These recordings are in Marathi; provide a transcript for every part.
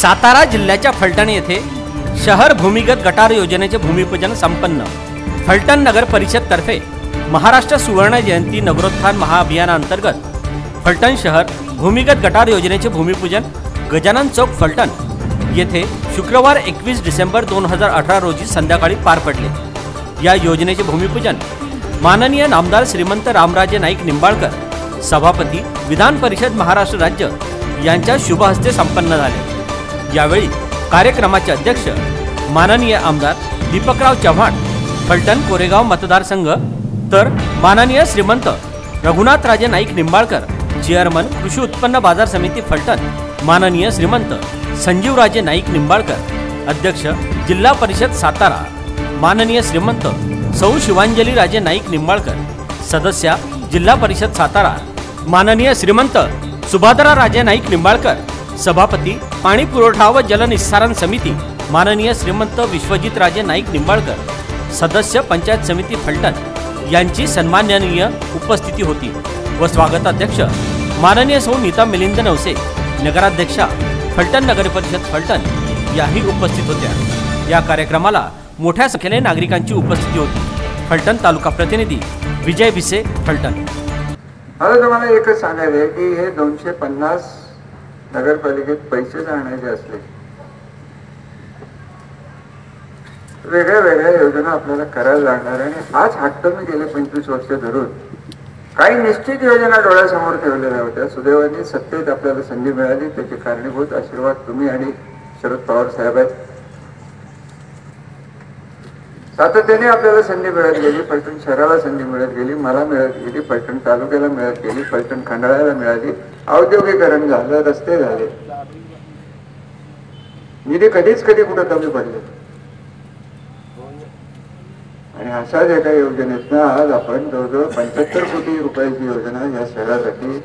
सातारा जिल्ह्याच्या फलटण येथे शहर भूमिगत गटार योजनेचे भूमिपूजन संपन्न. फलटण नगर परिषद तर्फे महाराष्ट्र सुवर्ण जयंती नगरोत्थान महाअभियानांतर्गत फलटण शहर भूमिगत गटार योजनेचे भूमिपूजन गजानन चौक फलटण येथे शुक्रवार एकवीस डिसेंबर दोन हजार अठरा रोजी संध्याकाळी पार पडले. या योजनेचे भूमिपूजन माननीय नामदार श्रीमंत रामराजे नाईक निंबाळकर सभापती विधान परिषद महाराष्ट्र राज्य यांच्या शुभहस्ते संपन्न झाले. यावेळी कार्यक्रमाचे अध्यक्ष माननीय आमदार दीपकराव चव्हाण फलटण कोरेगाव मतदारसंघ तर माननीय श्रीमंत रघुनाथराजे नाईक निंबाळकर चेअरमन कृषी उत्पन्न बाजार समिती फलटण माननीय श्रीमंत संजीवराजे नाईक निंबाळकर अध्यक्ष जिल्हा परिषद सातारा माननीय श्रीमंत सौ शिवांजली राजे नाईक निंबाळकर सदस्या जिल्हा परिषद सातारा माननीय श्रीमंत सुभाद्रा राजे नाईक निंबाळकर सभापती पाणी पुरवठा व जलनिस्सारण समिती माननीय श्रीमंत विश्वजित राजे नाईक निंबाळकर सदस्य पंचायत समिती फलटण यांची सन्माननीय उपस्थिती होती व स्वागताध्यक्ष माननीय सौ नीता मिलिंद नवसे नगराध्यक्षा फलटण नगर परिषद फलटण याही उपस्थित होत्या. या कार्यक्रमाला मोठ्या संख्येने नागरिकांची उपस्थिती होती. फलटण तालुका प्रतिनिधी विजय भिसे फलटण. मला तुम्हाला एकच सांगायचं की हे दोनशे पन्नास नगरपालिकेत पैसे जाण्याचे असले. वेगळ्या वेगळ्या योजना आपल्याला करायला लागणार आणि हाच हट्ट मी गेले पंचवीस वर्ष धरून काही निश्चित योजना डोळ्यासमोर ठेवलेल्या होत्या. सुदैवाने सत्तेत आपल्याला संधी मिळाली. त्याचे कारणीभूत आशीर्वाद तुम्ही आणि शरद पवार साहेब आहेत. सातत्याने आपल्याला संधी मिळत गेली पैठण शहराला संधी मिळत गेली मला मिळत गेली पैठण तालुक्याला मिळत गेली पैठण खंडाळ्याला मिळाली औद्योगिकरण झालं रस्ते झाले. निधी कधीच कधी कुठं कमी पडले. आणि अशाच एका योजनेतनं आज आपण जवळजवळ पंच्याहत्तर कोटी रुपयाची योजना या शहरासाठी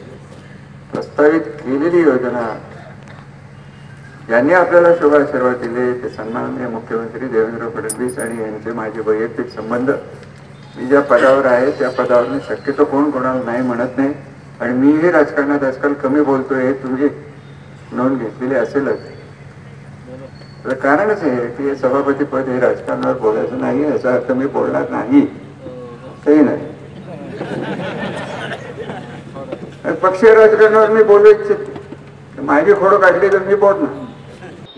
प्रस्तावित केलेली योजना ज्यांनी आपल्याला शुभ आशीर्वाद दिले ते सन्माननीय मुख्यमंत्री देवेंद्र फडणवीस आणि यांचे माझे वैयक्तिक संबंध. मी ज्या पदावर आहे त्या पदावर मी शक्यतो कोण कोणाला नाही म्हणत नाही. आणि मीही राजकारणात आजकाल कमी बोलतोय हे तुम्ही नोंद घेतलेली असेलच. तर कारणच आहे की हे सभापती पद हे राजकारणावर बोलायचं नाही याचा अर्थ मी बोलणार नाही. काही नाही. पक्षीय राजकारणावर मी बोलू इच्छित. माझी खोडं काढली तर मी बोलणार.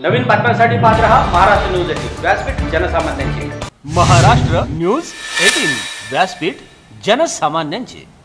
नवीन बातम्यांसाठी पाहत रहा महाराष्ट्र न्यूज एटीन. व्यासपीठ जनसामान्यांची. Maharashtra news eighteen. व्यासपीठ जनसामान्यांचे.